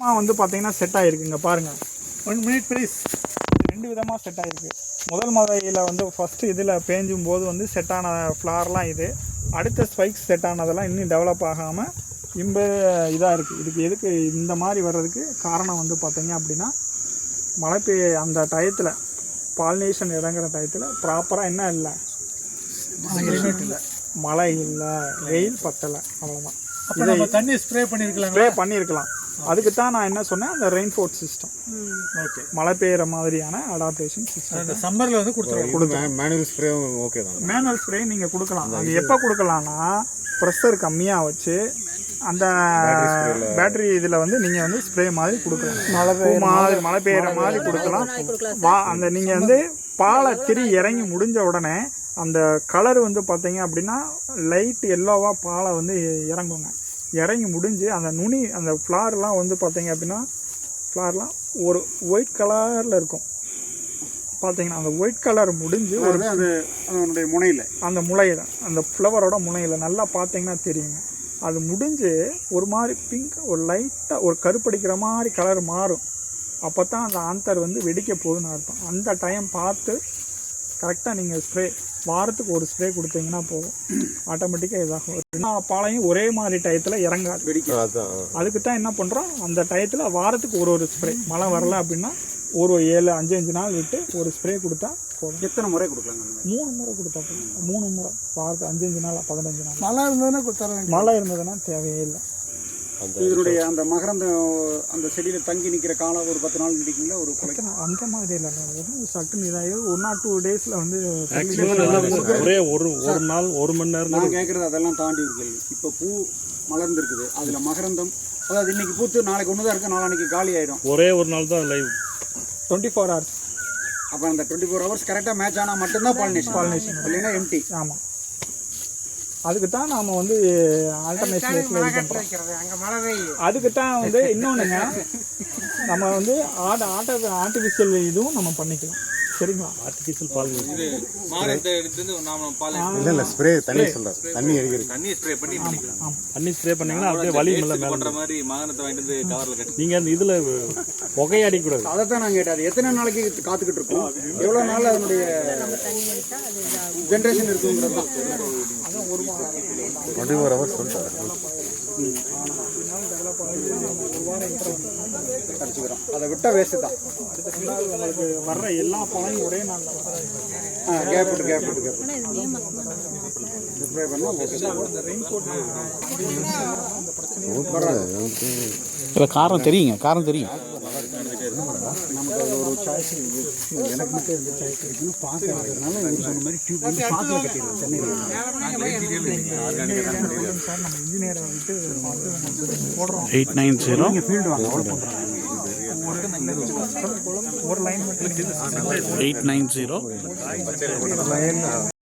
விதமாக வந்து பார்த்தீங்கன்னா செட் ஆகிருக்குங்க பாருங்கள் ஒன் மினிட் ப்ளீஸ் ரெண்டு விதமாக செட் ஆகிருக்கு முதல் மழையில் வந்து ஃபஸ்ட்டு இதில் பேஞ்சும் போது வந்து செட் ஆன ஃப்ளார்லாம் இது. அடுத்த ஸ்பைக்ஸ் செட் ஆனதெல்லாம் இன்னும் டெவலப் ஆகாமல் இம்ப இதாக இருக்குது இதுக்கு எதுக்கு இந்த மாதிரி வர்றதுக்கு காரணம் வந்து பார்த்தீங்க அப்படின்னா மழை பெய்ய அந்த டயத்தில் பாலினேஷன் இறங்குற டயத்தில் ப்ராப்பராக என்ன இல்லை? மழை இல்லை. வெயில் பத்தலை. அவ்வளோதான் அப்போ நம்ம தண்ணி ஸ்ப்ரே பண்ணியிருக்கலாம் ஸ்ப்ரே பண்ணியிருக்கலாம் அதுக்கு தான் நான் என்ன சொன்னேன்? அந்த ரெயின்ஃபோர்ட் சிஸ்டம் ஓகே மழை பெய்யுற மாதிரியான அடாப்டேஷன் சிஸ்டம் அந்த சம்மரில் வந்து கொடுத்துருவோம். மேனுவல் ஸ்ப்ரேவும் ஓகே தான். மேனுவல் ஸ்ப்ரே நீங்கள் கொடுக்கலாம். அது எப்போ கொடுக்கலாம்னா ப்ரெஷர் கம்மியாக வச்சு அந்த பேட்டரி இதில் வந்து நீங்கள் வந்து ஸ்ப்ரே மாதிரி கொடுக்கலாம். மழை மாதிரி மழை பெய்யுற மாதிரி கொடுக்கலாம். வா அந்த நீங்கள் வந்து பாலை திரி இறங்கி முடிஞ்ச உடனே அந்த கலர் வந்து பார்த்தீங்க அப்படின்னா லைட் எல்லோவாக பாலை வந்து இறங்குங்க. இறங்கி முடிஞ்சு அந்த நுனி அந்த ஃப்ளார்லாம் வந்து பார்த்தீங்க அப்படின்னா ஃப்ளார்லாம் ஒரு ஒயிட் கலரில் இருக்கும். பார்த்தீங்கன்னா அந்த ஒயிட் கலர் முடிஞ்சு ஒரு அது அதனுடைய முனையில். அந்த முளையில் அந்த ஃப்ளவரோட முனையில் நல்லா பார்த்தீங்கன்னா தெரியுங்க. அது முடிஞ்சு ஒரு மாதிரி பிங்க் ஒரு லைட்டாக ஒரு கருப்படிக்கிற மாதிரி கலர் மாறும். அப்போ தான் அந்த ஆந்தர் வந்து வெடிக்க போகுதுன்னு அர்த்தம். அந்த டைம் பார்த்து கரெக்டாக நீங்கள் ஸ்ப்ரே வாரத்துக்கு ஒரு ஸ்ப்ரே கொடுத்தீங்கன்னா போதும். ஆட்டோமேட்டிக்காக இதாகும். எல்லா பாலையும் ஒரே மாதிரி டயத்தில் இறங்காது. அதுக்கு தான் என்ன பண்ணுறோம் அந்த டயத்தில் வாரத்துக்கு ஒரு ஒரு ஸ்ப்ரே மழை வரல அப்படின்னா ஒரு ஏழு அஞ்சு அஞ்சு நாள் விட்டு ஒரு ஸ்ப்ரே கொடுத்தா போதும். எத்தனை முறை கொடுக்கலாங்க மூணு முறை கொடுத்தா போதும். மூணு முறை. வாரத்து அஞ்சு அஞ்சு நாள் பதினஞ்சு நாள். மழை இருந்ததுன்னா கொடுத்துற மழை இருந்ததுன்னா தேவையே இல்லை. இதனுடைய அந்த மகரந்த அந்த செடியில் தங்கி நிற்கிற காலம் ஒரு பத்து நாள் நிற்கிங்களா ஒரு குலை. பத்து நாள் அந்த மாதிரி இல்லை ஒரு சட்டுன்னு இதாகி ஒன் ஆர் டூ டேஸில் வந்து ஒரே ஒரு ஒரு நாள் ஒரு மணி நேரம் நான் கேட்குறது அதெல்லாம் தாண்டி ஒரு கேள்வி. இப்போ பூ மலர்ந்துருக்குது அதில் மகரந்தம். அதாவது இன்னைக்கு பூத்து நாளைக்கு ஒன்று தான் இருக்குது நாளான்னைக்கு காலி ஆகிடும் ஒரே ஒரு நாள் தான் லைவ் டுவெண்ட்டி ஃபோர் ஹவர்ஸ் அப்போ அந்த டுவெண்ட்டி ஃபோர் ஹவர்ஸ் கரெக்டாக மேட்ச் ஆனால் மட்டும்தான் பாலினேஷன் பாலினேஷன் இல்லைன்னா எம்டி ஆமாம் அதுக்கு தான் நாம் வந்து ஆல்டர்னேஷன் அதுக்கு தான் வந்து இன்னொன்றுங்க நம்ம வந்து ஆட் ஆட்ட ஆர்டிஃபிஷியல் இதுவும் நம்ம பண்ணிக்கலாம். சரிங்களா ஆர்டிஃபிஷியல் பால் இல்லை இல்லை ஸ்ப்ரே தண்ணி சொல்கிறேன் தண்ணி அடிக்கிறது தண்ணி ஸ்ப்ரே பண்ணி தண்ணி ஸ்ப்ரே பண்ணீங்கன்னா அப்படியே வலி மேல மேல பண்ற மாதிரி மாகனத்தை வாங்கிட்டு வந்து கவர்ல கட்டி நீங்க அந்த இதுல புகையை அடிக்கக்கூடாது அதை தான் நான் கேட்டேன். அது எத்தனை நாளைக்கு காத்துக்கிட்டு இருக்கோம்? எவ்வளோ நாள் அதனுடைய ஜென்ரேஷன் இருக்குங்கிறது? தான் டுவெண்ட்டி ஃபோர் ஹவர்ஸ் அடிச்சுக்கிறோம் அதை விட்டால் வேஸ்ட்டு தான். உங்களுக்கு வர்ற எல்லா பழையும் ஒரே நாளில் வரும் ஆ கேப் விட்டு கேப் விட்டு கேப் ஸ்ப்ரே பண்ணால் இல்லை காரம் தெரியுங்க காரம் தெரியும். நமக்கு அது ஒரு சாய்ஸ் எனக்கு மட்டும் எந்த சாய்ஸ் இருக்குன்னு பார்க்கறதுனால இவர் சொன்ன மாதிரி டியூப் வந்து பாத்தில் கட்டிடுவோம் சென்னையில். சார் நம்ம இன்ஜினியரை விட்டு பார்த்து உங்களுக்கு போடுறோம் எயிட் நைன் ஜீரோ ஃபீல்டு வாங்க அவ்வளோ எயிட் நைன் ஜீரோ.